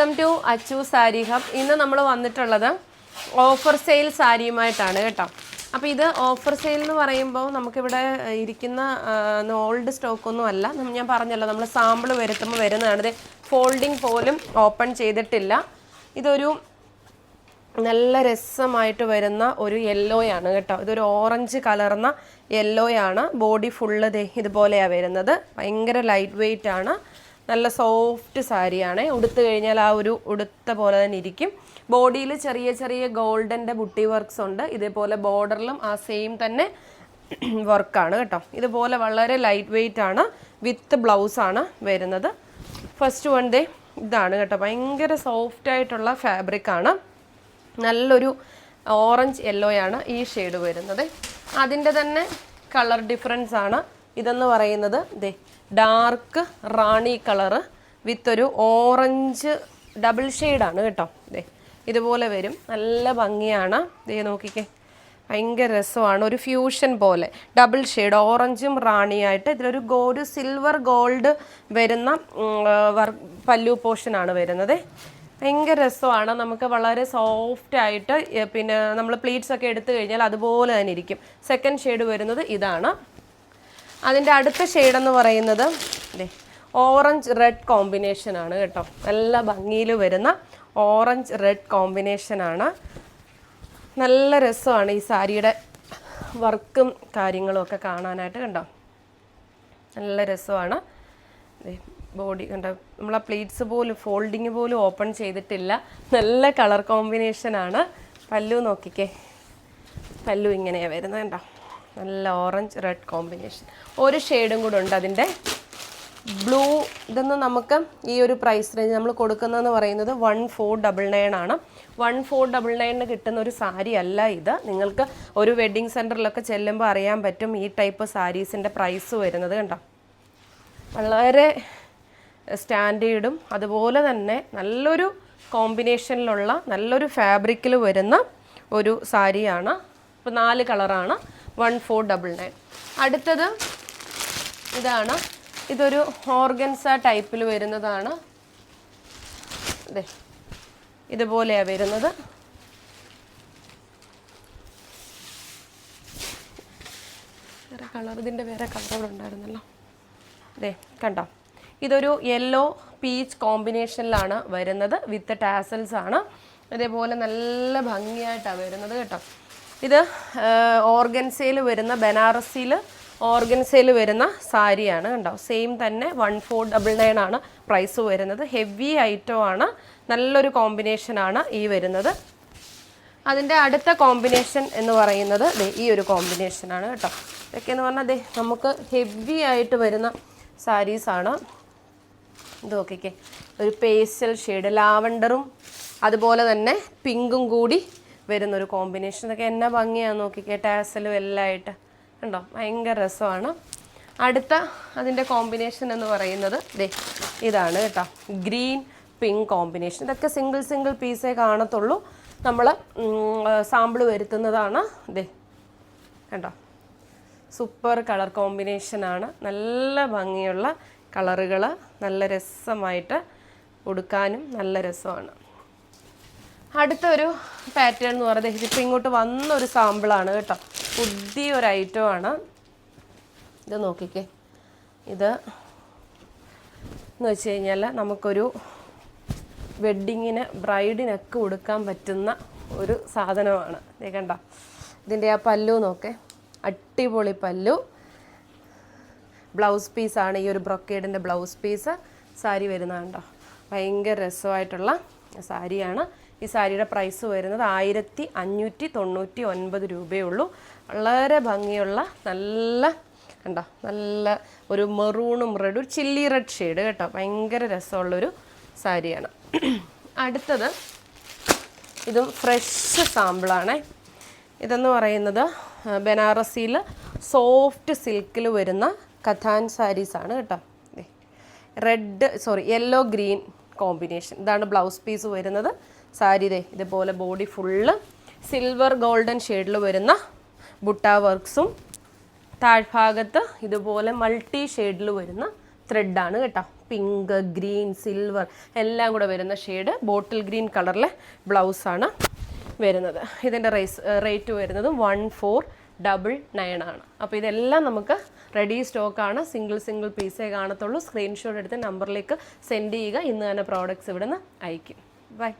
Welcome to Achu sari hub ഇന്ന് നമ്മൾ വന്നിട്ടുള്ളത് ഓഫർ സെയിൽ സാരിയുമായിട്ടാണ് കേട്ടോ. അപ്പോൾ ഇത് ഓഫർ സെയിൽ എന്ന് പറയുമ്പോൾ നമുക്കിവിടെ ഇരിക്കുന്ന ഓൾഡ് സ്റ്റോക്കൊന്നും അല്ല. ഞാൻ പറഞ്ഞല്ലോ നമ്മൾ സാമ്പിൾ വരുത്തുമ്പോൾ വരുന്നതാണ്. ഇത് ഫോൾഡിങ് പോലും ഓപ്പൺ ചെയ്തിട്ടില്ല. ഇതൊരു നല്ല രസമായിട്ട് വരുന്ന ഒരു യെല്ലോയാണ് കേട്ടോ. ഇതൊരു ഓറഞ്ച് കലർന്ന യെല്ലോയാണ് ബോഡി ഫുള്ള് ഇതുപോലെയാണ് വരുന്നത്. ഭയങ്കര ലൈറ്റ് വെയിറ്റ് ആണ്. നല്ല സോഫ്റ്റ് സാരിയാണ്. ഉടുത്ത് കഴിഞ്ഞാൽ ആ ഒരു ഉടുത്ത പോലെ തന്നെ ഇരിക്കും. ബോഡിയിൽ ചെറിയ ചെറിയ ഗോൾഡന്റെ ബുട്ടി വർക്ക്സ് ഉണ്ട്. ഇതേപോലെ ബോർഡറിലും ആ സെയിം തന്നെ വർക്കാണ് കേട്ടോ. ഇതുപോലെ വളരെ ലൈറ്റ് വെയിറ്റ് ആണ്. വിത്ത് ബ്ലൗസാണ് വരുന്നത്. ഫസ്റ്റ് വൺ ഡേ ഇതാണ് കേട്ടോ. ഭയങ്കര സോഫ്റ്റ് ആയിട്ടുള്ള ഫാബ്രിക് ആണ്. നല്ലൊരു ഓറഞ്ച് യെല്ലോയാണ് ഈ ഷെയ്ഡ് വരുന്നത്. അതിന്റെ തന്നെ കളർ ഡിഫറൻസ് ആണ്. ഇതെന്ന് പറയുന്നത് ദേ ഡാർക്ക് റാണി കളറ് വിത്ത് ഒരു ഓറഞ്ച് ഡബിൾ ഷെയ്ഡാണ് കേട്ടോ. ഇതേ ഇതുപോലെ വരും. നല്ല ഭംഗിയാണ്. ദേ നോക്കിക്കേ. ഭയങ്കര രസമാണ്. ഒരു ഫ്യൂഷൻ പോലെ. ഡബിൾ ഷെയ്ഡ് ഓറഞ്ചും റാണിയായിട്ട് ഇതിലൊരു ഒരു സിൽവർ ഗോൾഡ് വരുന്ന വർക്ക് പല്ലു പോർഷനാണ് വരുന്നത്. ഭയങ്കര രസമാണ്. നമുക്ക് വളരെ സോഫ്റ്റ് ആയിട്ട് ഏ, പിന്നെ നമ്മൾ പ്ലീറ്റ്സ് ഒക്കെ എടുത്തു കഴിഞ്ഞാൽ അതുപോലെ തന്നെ ഇരിക്കും. സെക്കൻഡ് ഷെയ്ഡ് വരുന്നത് ഇതാണ്. അതിന്റെ അടുത്ത ഷെയ്ഡ് എന്ന് പറയുന്നത് ഓറഞ്ച് റെഡ് കോമ്പിനേഷനാണ് കേട്ടോ. നല്ല ഭംഗിയിൽ വരുന്ന ഓറഞ്ച് റെഡ് കോമ്പിനേഷനാണ് നല്ല രസമാണ് ഈ സാരിയുടെ വർക്കും കാര്യങ്ങളും ഒക്കെ കാണാനായിട്ട് കണ്ടോ? നല്ല രസമാണ്. ബോഡി കണ്ടോ നമ്മൾ പ്ലേറ്റ്സ് പോലും ഫോൾഡിങ് പോലും ഓപ്പൺ ചെയ്തിട്ടില്ല. നല്ല കളർ കോമ്പിനേഷനാണ് പല്ലു നോക്കിക്കേ. പല്ലു ഇങ്ങനെയാണ് വരുന്നത് കണ്ടോ? നല്ല ഓറഞ്ച് റെഡ് കോമ്പിനേഷൻ ഒരു ഷെയ്ഡും കൂടെ ഉണ്ട് അതിന്റെ. ബ്ലൂ ഇതെന്ന് നമുക്ക് ഈ ഒരു പ്രൈസ് റേഞ്ച് നമ്മൾ കൊടുക്കുന്നതെന്ന് പറയുന്നത് വൺ ഫോർ ഡബിൾ നയൻ ആണ്. വൺ ഫോർ ഡബിൾ നയനിന് കിട്ടുന്ന ഒരു സാരി അല്ല ഇത്. നിങ്ങൾക്ക് ഒരു വെഡ്ഡിങ് സെന്ററിലൊക്കെ ചെല്ലുമ്പോൾ അറിയാൻ പറ്റും ഈ ടൈപ്പ് സാരീസിന്റെ പ്രൈസ് വരുന്നത് കണ്ടോ? വളരെ സ്റ്റാൻഡേർഡും അതുപോലെ തന്നെ നല്ലൊരു കോമ്പിനേഷനിലുള്ള നല്ലൊരു ഫാബ്രിക്കിൽ വരുന്ന ഒരു സാരിയാണ്. ഇപ്പോൾ നാല് കളറാണ് വൺ ഫോർ ഡബിൾ നയൻ അടുത്തത് ഇതാണ്. ഇതൊരു ഓർഗൻസ ടൈപ്പിൽ വരുന്നതാണ്. അതെ ഇതുപോലെയാണ് വരുന്നത്. വേറെ കളർ ഇതിന്റെ വേറെ അവിടെ ഉണ്ടായിരുന്നല്ലോ. അതെ കണ്ടോ? ഇതൊരു യെല്ലോ പീച്ച് കോമ്പിനേഷനിലാണ് വരുന്നത് വിത്ത് ടാസൽസ് ആണ്. അതേപോലെ നല്ല ഭംഗിയായിട്ടാണ് വരുന്നത് കേട്ടോ. ഇത് ഓർഗൻസയിൽ വരുന്ന ബനാറസിയിൽ ഓർഗൻസയിൽ വരുന്ന സാരിയാണ് കണ്ടോ. സെയിം തന്നെ വൺ ഫോർ ഡബിൾ നയൻ ആണ് പ്രൈസ് വരുന്നത്. ഹെവി ഐറ്റം ആണ്. നല്ലൊരു കോമ്പിനേഷനാണ് ഈ വരുന്നത്. അതിന്റെ അടുത്ത കോമ്പിനേഷൻ എന്ന് പറയുന്നത് ഈ ഒരു കോമ്പിനേഷനാണ് കേട്ടോ. ഇതൊക്കെ എന്ന് പറഞ്ഞാൽ അതെ നമുക്ക് ഹെവി ആയിട്ട് വരുന്ന സാരീസാണ് ഇത് നോക്കിക്കേ. ഒരു പേസ്റ്റൽ ഷെയ്ഡ് ലാവണ്ടറും അതുപോലെ തന്നെ പിങ്കും കൂടി വരുന്നൊരു കോമ്പിനേഷൻ ഇതൊക്കെ എന്നാ ഭംഗിയാണ് നോക്കിക്കേ ടാസലും എല്ലാം ആയിട്ട്. കണ്ടോ? ഭയങ്കര രസമാണ്. അടുത്ത അതിന്റെ കോമ്പിനേഷൻ എന്ന് പറയുന്നത് ദേ ഇതാണ് കേട്ടോ. ഗ്രീൻ പിങ്ക് കോമ്പിനേഷൻ ഇതൊക്കെ സിംഗിൾ സിംഗിൾ പീസേ കാണത്തുള്ളൂ. നമ്മൾ സാമ്പിൾ വരുത്തുന്നതാണ്. ദേ കണ്ടോ? സൂപ്പർ കളർ കോമ്പിനേഷനാണ് നല്ല ഭംഗിയുള്ള കളറുകൾ നല്ല രസമായിട്ട് ഉടുക്കാനും നല്ല രസമാണ്. അടുത്തൊരു പാറ്റേൺ എന്ന് പറയുന്നത് ഇപ്പം ഇങ്ങോട്ട് വന്ന ഒരു സാമ്പിളാണ് കേട്ടോ. പുതിയ പുതിയൊരു ഐറ്റമാണ് ഇത് നോക്കിക്കേ. ഇത് എന്ന് വെച്ച് കഴിഞ്ഞാൽ നമുക്കൊരു വെഡ്ഡിങ്ങിന് ബ്രൈഡിനൊക്കെ കൊടുക്കാൻ പറ്റുന്ന ഒരു സാധനമാണ്. കണ്ട? ഇതിന്റെ ആ പല്ലു നോക്കേ. അടിപൊളി പല്ലു. ബ്ലൗസ് പീസാണ് ഈ ഒരു ബ്രൊക്കേഡിന്റെ ബ്ലൗസ് പീസ് സാരി വരുന്നതുണ്ടോ ഭയങ്കര രസമായിട്ടുള്ള സാരിയാണ്. ഈ സാരിയുടെ പ്രൈസ് വരുന്നത് ആയിരത്തി അഞ്ഞൂറ്റി തൊണ്ണൂറ്റി ഒൻപത് രൂപയേ വളരെ ഭംഗിയുള്ള നല്ല കണ്ടോ നല്ല ഒരു മെറൂണും റെഡ് ഒരു ചില്ലി റെഡ് ഷെയ്ഡ് കേട്ടോ. ഭയങ്കര രസമുള്ളൊരു സാരിയാണ്. അടുത്തത് ഇതും ഫ്രഷ് സാമ്പിളാണേ. ഇതെന്ന് പറയുന്നത് ബനാറസിയിൽ സോഫ്റ്റ് സിൽക്കിൽ വരുന്ന കഥാൻ സാരീസാണ് കേട്ടോ. Red sorry yellow green combination. ഇതാണ് ബ്ലൗസ് പീസ് വരുന്നത്. സാരി ദേ ഇതുപോലെ ബോഡി ഫുള്ള് സിൽവർ ഗോൾഡൻ ഷെയ്ഡിൽ വരുന്ന ബുട്ട വർക്ക്സും താഴ്ഭാഗത്ത് ഇതുപോലെ മൾട്ടി ഷെയ്ഡിൽ വരുന്ന ത്രെഡാണ് കേട്ടോ. പിങ്ക് ഗ്രീൻ സിൽവർ എല്ലാം കൂടെ വരുന്ന ഷെയ്ഡ് ബോട്ടിൽ ഗ്രീൻ കളറിലെ ബ്ലൗസാണ് വരുന്നത്. ഇതിന്റെ റേസ് റേറ്റ് വരുന്നത് വൺ ഫോർ ഡബിൾ നയൻ ആണ്. അപ്പോൾ ഇതെല്ലാം നമുക്ക് റെഡി സ്റ്റോക്കാണ് സിംഗിൾ സിംഗിൾ പീസേ കാണത്തുള്ളൂ. സ്ക്രീൻഷോട്ട് എടുത്ത് നമ്പറിലേക്ക് സെൻഡ് ചെയ്യുക. ഇന്ന് തന്നെ പ്രോഡക്റ്റ്സ് ഇവിടുന്ന് അയക്കും ബൈ